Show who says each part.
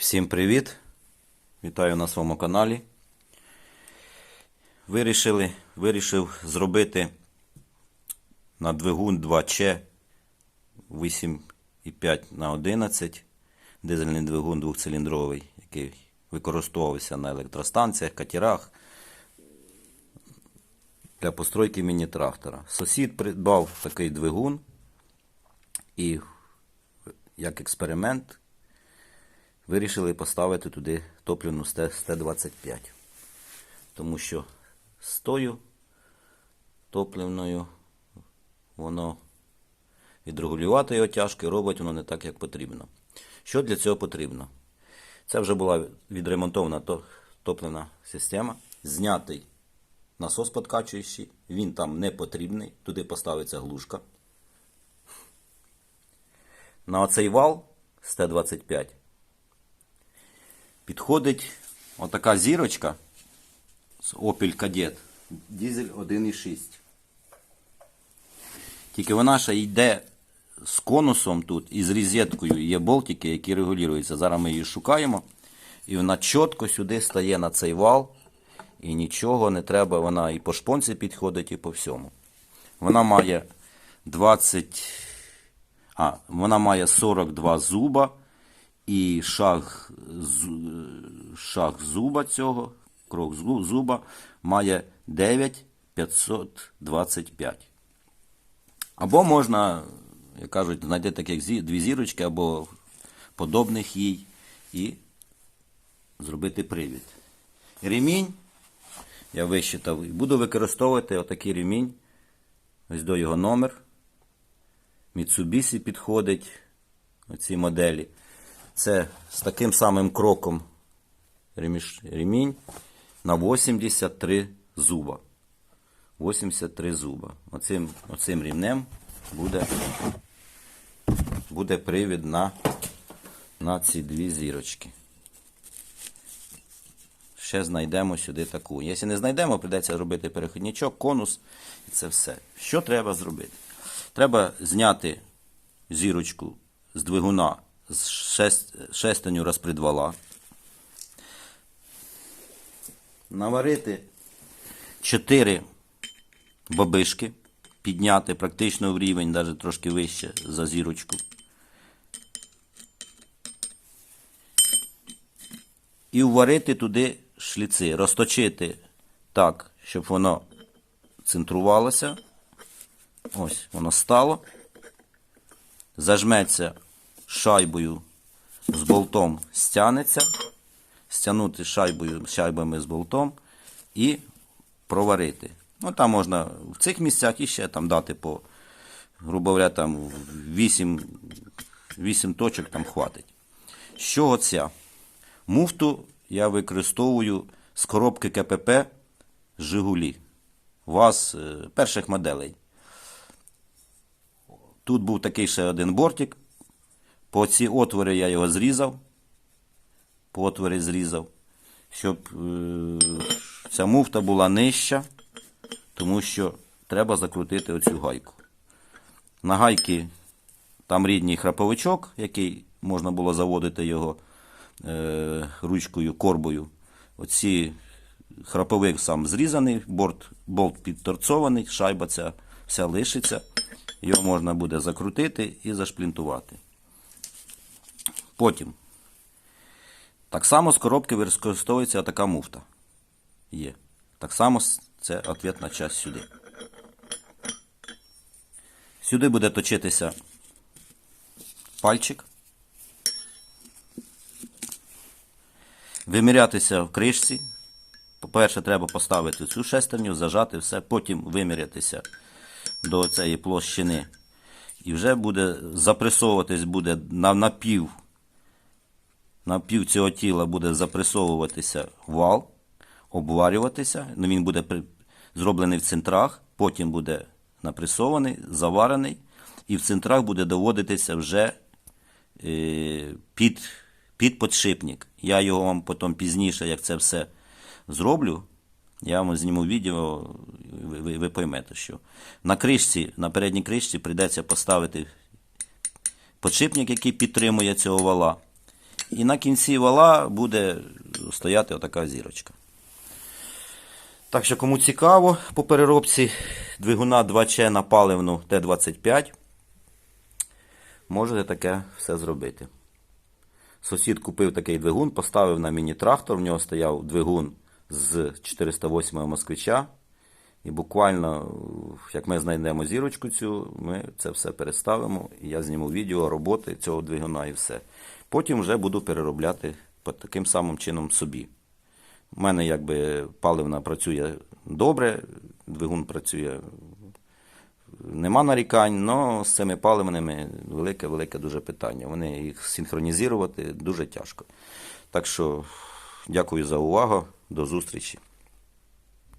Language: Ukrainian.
Speaker 1: Всім привіт! Вітаю на своєму каналі. Вирішили, вирішив зробити на двигун 2C 8,5 на 11 дизельний двигун двохциліндровий, який використовувався на електростанціях, катерах для постройки міні-трактора. Сусід придбав такий двигун і як експеримент вирішили поставити туди топливну Т-25. Тому що з тою топливною воно відрегулювати його тяжко робить воно не так, як потрібно. Що для цього потрібно? Це вже була відремонтована то- топливна система. Знятий насос подкачуючий, він там не потрібний, туди поставиться глушка. На оцей вал з Т-25 підходить отака зірочка з Opel Kadett. Дізель 1,6. Тільки вона ще йде з конусом тут і з розеткою. Є болтики, які регулюються. Зараз ми її шукаємо. І вона чітко сюди стає на цей вал. І нічого не треба. Вона і по шпонці підходить, і по всьому. Вона має 20. А, вона має 42 зуба і шаг, шаг зуба цього, крок зуба має 9,525. Або можна, як кажуть, знайти таких дві зірочки, або подобних їй, і зробити привід. Ремінь я висчитав, буду використовувати отакий ремінь. Ось до його номер. Mitsubishi підходить оці моделі. Це з таким самим кроком ремінь на 83 зуба. 83 зуба. Оцим, оцим рівнем буде, буде привід на, на ці дві зірочки. Ще знайдемо сюди таку. Якщо не знайдемо, прийдеться робити переходничок, конус і це все. Що треба зробити? Треба зняти зірочку з двигуна з шест, шестеню розпредвала. Наварити 4 бабишки, підняти практично в рівень, навіть трошки вище за зірочку. І вварити туди шліци, розточити так, щоб воно центрувалося. Ось воно стало. Зажметься шайбою з болтом, стягнеться. Стягнути шайбою, шайбами з болтом і проварити. Ну, там можна в цих місцях іще там дати по, грубо говоря, там 8, 8 точок там хватить. З чого ця? Муфту я використовую з коробки КПП Жигулі. ВАЗ е, перших моделей. Тут був такий ще один бортик. По ці отвори я його зрізав. По отворі зрізав, щоб е, ця муфта була нижча, тому що треба закрутити оцю гайку. На гайки там рідній храповичок, який можна було заводити його е, ручкою, корбою. Оці храповик сам зрізаний, борт, болт підторцований, шайба ця вся лишиться. Його можна буде закрутити і зашплінтувати. Потім. Так само з коробки використовується така муфта. Є. Так само це ответна часть сюди. Сюди буде точитися пальчик. Вимірятися в кришці. По-перше, треба поставити цю шестерню, зажати все, потім вимірятися до цієї площини. І вже буде запресовуватись буде на напів на пів цього тіла буде запресовуватися вал, обварюватися. Ну, він буде при- зроблений в центрах, потім буде напресований, заварений, і в центрах буде доводитися вже е, під, під подшипник. Я його вам потім пізніше, як це все зроблю, я вам зніму відео, ви, ви, поймете, що на кришці, на передній кришці прийдеться поставити подшипник, який підтримує цього вала. І на кінці вала буде стояти отака зірочка. Так що, кому цікаво по переробці двигуна 2Ч на паливну Т-25, можете таке все зробити. Сусід купив такий двигун, поставив на міні-трактор, в нього стояв двигун з 408 москвича. І буквально, як ми знайдемо зірочку цю, ми це все переставимо. І я зніму відео роботи цього двигуна і все. Потім вже буду переробляти по таким самим чином собі. У мене якби паливна працює добре, двигун працює, нема нарікань, але з цими паливними велике-велике дуже питання. Вони їх синхронізувати дуже тяжко. Так що дякую за увагу, до зустрічі.